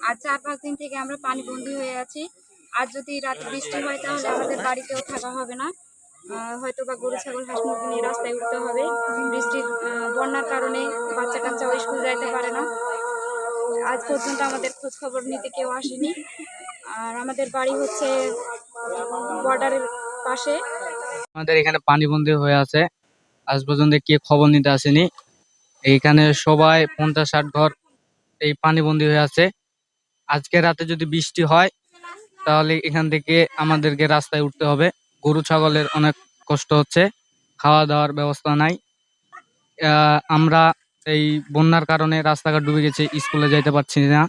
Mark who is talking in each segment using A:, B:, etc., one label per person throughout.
A: আর চার পাঁচ দিন থেকে আমরা পানি বন্দি হয়ে আছি। আর যদি রাতে বৃষ্টি হয়, তাহলে আমাদের বাড়িতেও থাকা হবে না। হয়তো বা গরু, ছাগল, হাঁস, মুরগি নিয়ে রাস্তায় উঠতে হবে। বৃষ্টির বন্যার কারণে বাচ্চা কাচ্চাও স্কুল যাইতে পারে না। আজ পর্যন্ত আমাদের খোঁজ খবর নিতে কেউ আসেনি। আর আমাদের বাড়ি হচ্ছে বর্ডারের পাশে।
B: আমাদের এখানে পানি পানিবন্দী হয়ে আছে। আজ পর্যন্ত কে খবর নিতে আসেনি। এইখানে সবাই পঞ্চাশ ষাট ঘর এই পানিবন্দী হয়ে আছে। আজকে রাতে যদি বৃষ্টি হয় তাহলে এখান থেকে আমাদেরকে রাস্তায় উঠতে হবে। গরু ছাগলের অনেক কষ্ট হচ্ছে খাওয়া দাওয়ার ব্যবস্থা নাই। আহ, আমরা এই বন্যার কারণে রাস্তাঘাট ডুবে গেছে স্কুলে যাইতে পারছি না।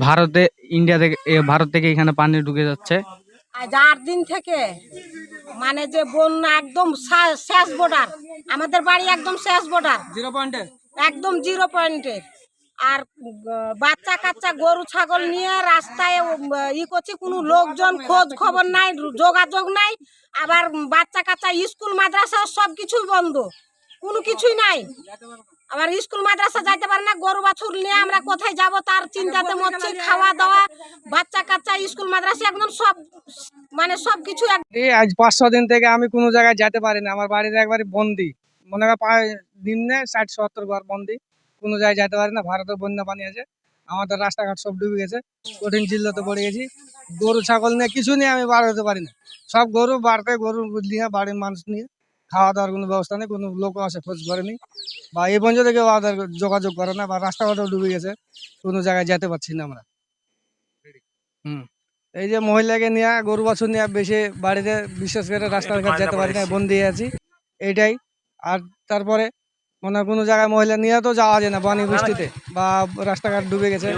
B: ভারতে ইন্ডিয়া থেকে এ, ভারত থেকে এখানে পানি ঢুকে যাচ্ছে।
C: আট দিন থেকে মানে যে বন্যা একদম শেষ বর্ডার আমাদের বাড়ি একদম শেষ বর্ডার
B: জিরো পয়েন্টে
C: একদম জিরো পয়েন্টে আর বাচ্চা কাচ্চা, গরু, ছাগল নিয়ে রাস্তায় ই করছি, কোনো লোকজন খোঁজ খবর নাই, যোগাযোগ নাই। আবার বাচ্চা কাচ্চা, স্কুল, মাদ্রাসা, সব কিছুই বন্ধ। কোনো কিছুই নাই। আবার স্কুল, মাদ্রাসা যাইতে পারে না, গরু, বাছুর নিয়ে আমরা কোথায় যাব, তার চিন্তাতে মরছি, খাওয়া দাওয়া, বাচ্চা কাচ্চা, স্কুল, মাদ্রাসা, একদম সব মানে সব কিছু
D: আজ পাঁচ, ছ দিন থেকে আমি কোনো জায়গায় যেতে পারি না, আমার বাড়িতে একবারে বন্দি। মনে হয় নিম্নে ষাট, সত্তর ঘর বন্দি। কোনো জায়গায় যেতে পারি না, ভারতের বন্যা পানি আছে। আমাদের রাস্তাঘাট সব ডুবে গেছে, কঠিন চিল্লাতে পড়ে গেছি। গরু, ছাগল নিয়ে কিছু নিয়ে আমি বার হতে পারি না। সব গরু বাড়তে, গরু নিয়ে, বাড়ির মানুষ নিয়ে খাওয়া দাওয়ার কোনো ব্যবস্থা নেই, কোনো লোক আসে খোঁজ করেনি বা এই পর্যন্ত কেউ আমাদের যোগাযোগ করে না বা রাস্তাঘাটও ডুবে গেছে, কোনো জায়গায় যেতে পারছি না আমরা। হুম। এই যে মহিলাকে নিয়ে, গরু, বাছুর নিয়ে বেশি বাড়িতে, বিশেষ করে রাস্তাঘাট যেতে পারি না, বন্দি আছি। এইটাই। আর তারপরে মনে হয় কোনো জায়গায় মহিলা নিয়ে তো যাওয়া যায় না পানি বৃষ্টিতে বা রাস্তাঘাট ডুবে গেছে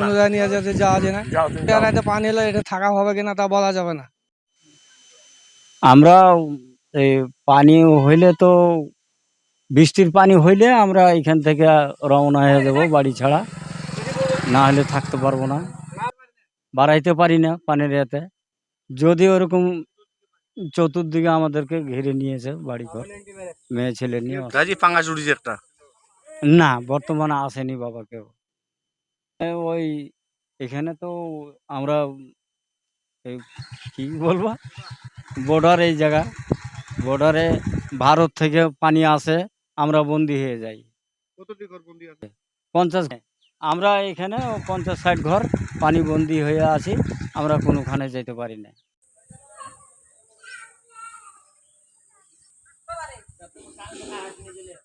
D: কোনো জায়গায় নিয়ে যেতে যাওয়া যায় না। এরাতে পানি এলে এটা থাকা হবে কিনা তা বলা যাবে না।
E: আমরা এই পানি হইলে তো বৃষ্টির পানি হইলে আমরা এখান থেকে রওনা হয়ে যাব বাড়ি ছাড়া। না হলে থাকতে পারব না। বাড়াইতে পারি না পানির এতে। যদি ওরকম চতুর্দিকে আমাদেরকে ঘিরে নিয়েছে বাড়ি ঘর মেয়ে ছেলে নিয়ে
F: গাজি পাঙ্গাস উঠেছে একটা?
E: না বর্তমানে আসেনি বাবা কেউ। ওই এখানে তো আমরা এই কি বলব? বর্ডার এই জায়গা। বর্ডারে ভারত থেকে পানি আসে আমরা বন্দি হয়ে যাই। পঞ্চাশ আমরা এখানে পঞ্চাশ ষাট ঘর পানি বন্দি হয়ে আছি আমরা কোনোখানে যেতে পারি না। 啊，对对对对对。